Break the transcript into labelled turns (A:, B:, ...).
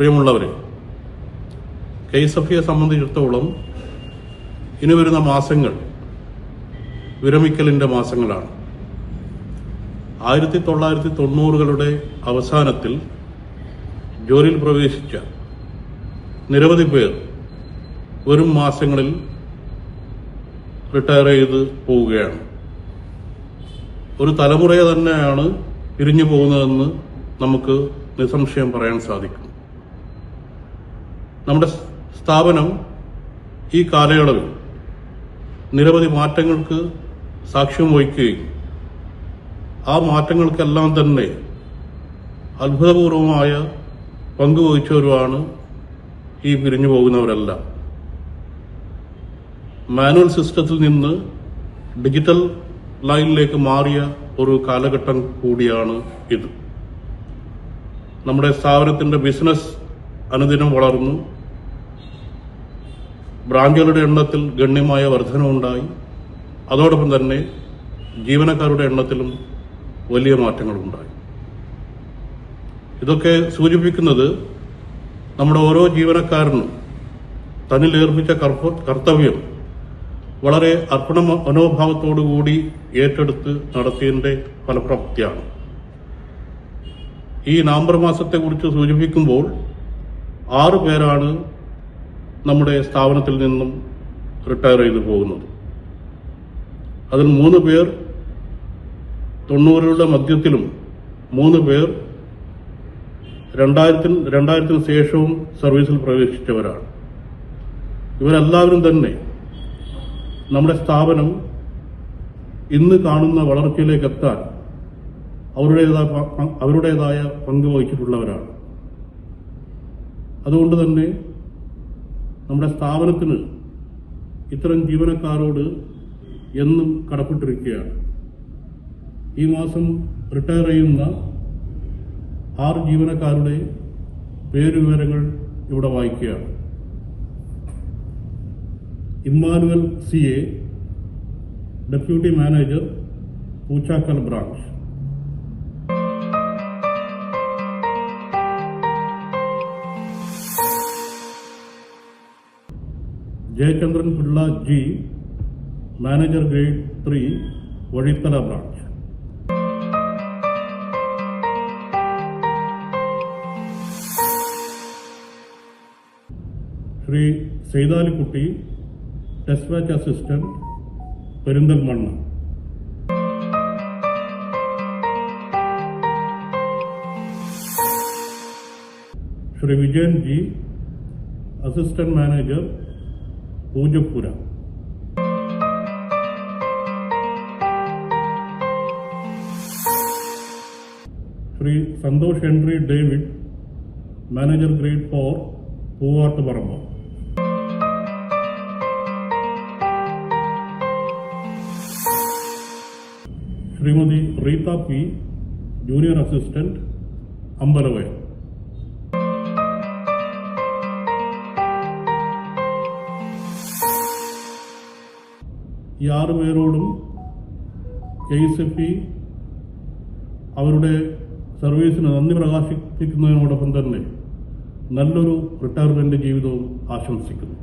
A: പ്രിയമുള്ളവരെ K S F സംബന്ധിച്ചിടത്തോളം ഇനി വരുന്ന മാസങ്ങൾ വിരമിക്കലിന്റെ മാസങ്ങളാണ്. ആയിരത്തി തൊള്ളായിരത്തി തൊണ്ണൂറുകളുടെ അവസാനത്തിൽ ജോലിയിൽ പ്രവേശിച്ച നിരവധി പേർ വരും മാസങ്ങളിൽ റിട്ടയർ ചെയ്ത് പോവുകയാണ്. ഒരു തലമുറയെ തന്നെയാണ് പിരിഞ്ഞു പോകുന്നതെന്ന് നമുക്ക് നിസ്സംശയം പറയാൻ സാധിക്കും. നമ്മുടെ സ്ഥാപനം ഈ കാലയളവിൽ നിരവധി മാറ്റങ്ങൾക്ക് സാക്ഷ്യം വഹിക്കുകയും ആ മാറ്റങ്ങൾക്കെല്ലാം തന്നെ അത്ഭുതപൂർവമായ പങ്കുവഹിച്ചവരുമാണ് ഈ പിരിഞ്ഞു പോകുന്നവരെല്ലാം. മാനുവൽ സിസ്റ്റത്തിൽ നിന്ന് ഡിജിറ്റൽ ലൈനിലേക്ക് മാറിയ ഒരു കാലഘട്ടം കൂടിയാണ് ഇത്. നമ്മുടെ സ്ഥാപനത്തിന്റെ ബിസിനസ് അനുദിനം വളർന്നു. ബ്രാഞ്ചുകളുടെ എണ്ണത്തിൽ ഗണ്യമായ വർധനവുണ്ടായി. അതോടൊപ്പം തന്നെ ജീവനക്കാരുടെ എണ്ണത്തിലും വലിയ മാറ്റങ്ങളുണ്ടായി. ഇതൊക്കെ സൂചിപ്പിക്കുന്നത് നമ്മുടെ ഓരോ ജീവനക്കാരനും തന്നിൽ ഏർപ്പിച്ച കർത്തവ്യം വളരെ അർപ്പണ മനോഭാവത്തോടുകൂടി ഏറ്റെടുത്ത് നടത്തിയതിന്റെ ഫലപ്രാപ്തിയാണ്. ഈ നവംബർ മാസത്തെക്കുറിച്ച് സൂചിപ്പിക്കുമ്പോൾ ആറ് പേരാണ് നമ്മുടെ സ്ഥാപനത്തിൽ നിന്നും റിട്ടയർ ചെയ്തു പോകുന്നത്. അതിൽ മൂന്ന് പേർ തൊണ്ണൂറുകളുടെ മധ്യത്തിലും മൂന്ന് പേർ രണ്ടായിരത്തിന് രണ്ടായിരത്തിന് ശേഷവും സർവീസിൽ പ്രവേശിച്ചവരാണ്. ഇവരെല്ലാവരും തന്നെ നമ്മുടെ സ്ഥാപനം ഇന്ന് കാണുന്ന വളർച്ചയിലേക്ക് എത്താൻ അവരുടേതായ അവരുടേതായ പങ്ക് വഹിച്ചിട്ടുള്ളവരാണ്. അതുകൊണ്ട് തന്നെ നമ്മുടെ സ്ഥാപനത്തിന് ഇത്തരം ജീവനക്കാരോട് എന്നും കടപ്പെട്ടിരിക്കുകയാണ്. ഈ മാസം റിട്ടയർ ചെയ്യുന്ന ആറ് ജീവനക്കാരുടെ പേരുവിവരങ്ങൾ ഇവിടെ വായിക്കുകയാണ്. Immanuel C A deputy manager Poochakkal branch Jayachandran Pillai G manager grade three Vazhithala branch Shri Saithalikutty test batch assistant Perinthalmanna. Shri Vijayan G assistant manager Poojappura Shri Santhosh Henry David. Manager grade four Poovattuparamba Shrimati Reetha P junior assistant Ambalavayam ഈ ആറ് പേരോടും K S F E അവരുടെ സർവീസിന് നന്ദി പ്രകാശിപ്പിക്കുന്നതിനോടൊപ്പം തന്നെ നല്ലൊരു retirement ജീവിതവും ആശംസിക്കുന്നു.